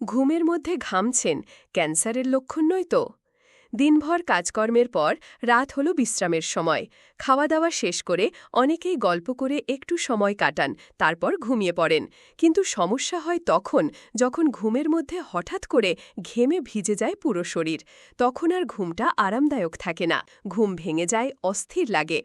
ঘুমের মধ্যে ঘামছেন ক্যান্সারের লক্ষণ নয় তো? দিনভর কাজকর্মের পর রাত হলো বিশ্রামের সময়। খাওয়া দাওয়া শেষ করে অনেকেই গল্প করে একটু সময় কাটান, তারপর ঘুমিয়ে পড়েন। কিন্তু সমস্যা হয় তখন যখন ঘুমের মধ্যে হঠাৎ করে ঘেমে ভিজে যায় পুরো শরীর। তখন আর ঘুমটা আরামদায়ক থাকে না। ঘুম ভেঙে যায়, অস্থির লাগে।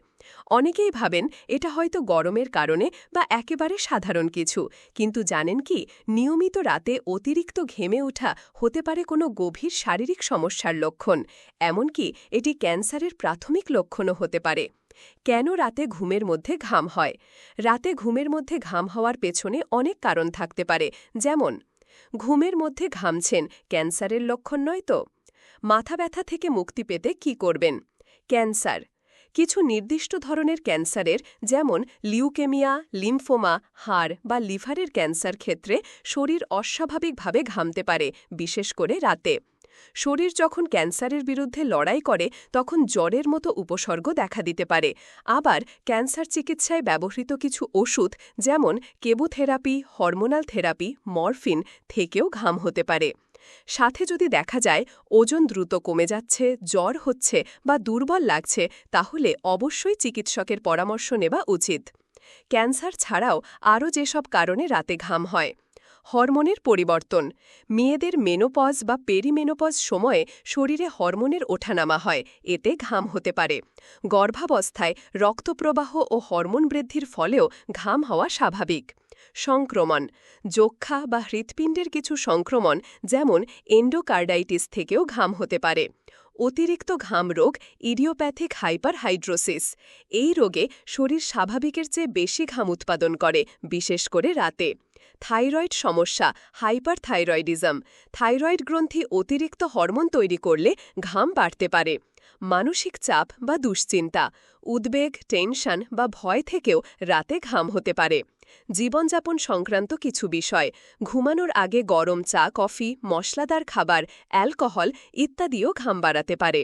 অনেকেই ভাবেন এটা হয়তো গরমের কারণে বা একেবারে সাধারণ কিছু, কিন্তু জানেন কি, নিয়মিত রাতে অতিরিক্ত ঘেমে ওঠা হতে পারে কোনো গভীর শারীরিক সমস্যার লক্ষণ, এমনকি এটি ক্যান্সারের প্রাথমিক লক্ষণও হতে পারে। কেন রাতে ঘুমের মধ্যে ঘাম হয়? রাতে ঘুমের মধ্যে ঘাম হওয়ার পেছনে অনেক কারণ থাকতে পারে, যেমন, ঘুমের মধ্যে ঘামছেন ক্যান্সারের লক্ষণ নয় তো? মাথা ব্যথা থেকে মুক্তি পেতে কি করবেন? ক্যান্সার কিছু নির্দিষ্ট ধরনের ক্যান্সারের, যেমন লিউকেমিয়া, লিম্ফোমা, হাড় বা লিভারের ক্যান্সার ক্ষেত্রে শরীর অস্বাভাবিকভাবে ঘামতে পারে, বিশেষ করে রাতে। শরীর যখন ক্যান্সারের বিরুদ্ধে লড়াই করে, তখন জ্বরের মতো উপসর্গ দেখা দিতে পারে। আবার ক্যান্সার চিকিৎসায় ব্যবহৃত কিছু ওষুধ, যেমন কেবোথেরাপি, হরমোনাল থেরাপি, মরফিন, থেকেও ঘাম হতে পারে। সাথে যদি দেখা যায় ওজন দ্রুত কমে যাচ্ছে, জ্বর হচ্ছে বা দুর্বল লাগছে, তাহলে অবশ্যই চিকিৎসকের পরামর্শ নেওয়া উচিত। ক্যান্সার ছাড়াও আরও যেসব কারণে রাতে ঘাম হয়। হরমোনের পরিবর্তন। মেয়েদের মেনোপজ বা পেরিমেনোপজ সময়ে শরীরে হরমোনের ওঠানামা হয়, এতে ঘাম হতে পারে। গর্ভাবস্থায় রক্তপ্রবাহ ও হরমোন বৃদ্ধির ফলেও ঘাম হওয়া স্বাভাবিক। সংক্রমণ, যক্ষা বা হৃৎপিণ্ডের কিছু সংক্রমণ যেমন এন্ডোকার্ডাইটিস থেকেও ঘাম হতে পারে। অতিরিক্ত ঘাম রোগ ইডিওপ্যাথিক হাইপারহাইড্রোসিস এই রোগে শরীর স্বাভাবিকের চেয়ে বেশি ঘাম উৎপাদন করে, বিশেষ করে রাতে। থাইরয়েড সমস্যা হাইপার থাইরয়েডিজম থাইরয়েড গ্রন্থি অতিরিক্ত হরমোন তৈরি করলে ঘাম বাড়তে পারে। মানসিক চাপ বা দুশ্চিন্তা, উদ্বেগ, টেনশন বা ভয় থেকেও রাতে ঘাম হতে পারে। জীবনযাপন সংক্রান্ত কিছু বিষয়, ঘুমানোর আগে গরম চা, কফি, মশলাদার খাবার, অ্যালকোহল ইত্যাদিও ঘাম বাড়াতে পারে।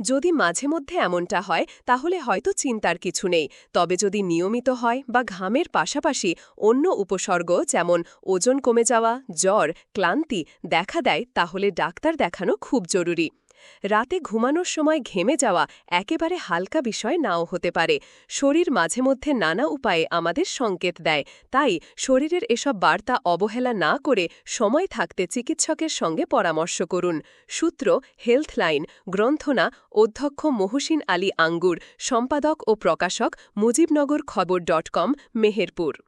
যদি মাঝে মধ্যে এমনটা হয়, তাহলে হয়তো চিন্তার কিছু নেই, তবে যদি নিয়মিত হয় বা ঘামের পাশাপাশি অন্য উপসর্গ যেমন ওজন কমে যাওয়া, জ্বর, ক্লান্তি দেখা দেয়, তাহলে ডাক্তার দেখানো খুব জরুরি। রাতে ঘুমানোর সময় ঘেমে যাওয়া একেবারে হালকা বিষয় নাও হতে পারে। শরীর মাঝে মধ্যে নানা উপায়ে আমাদের সংকেত দেয়। তাই শরীরের এসব বার্তা অবহেলা না করে সময় থাকতে চিকিৎসকের সঙ্গে পরামর্শ করুন। সূত্র, হেলথলাইন, গ্রন্থনা, অধ্যক্ষ মহসিন আলী আঙ্গুর, সম্পাদক ও প্রকাশক মুজিবনগর খবর ডট কম, মেহেরপুর।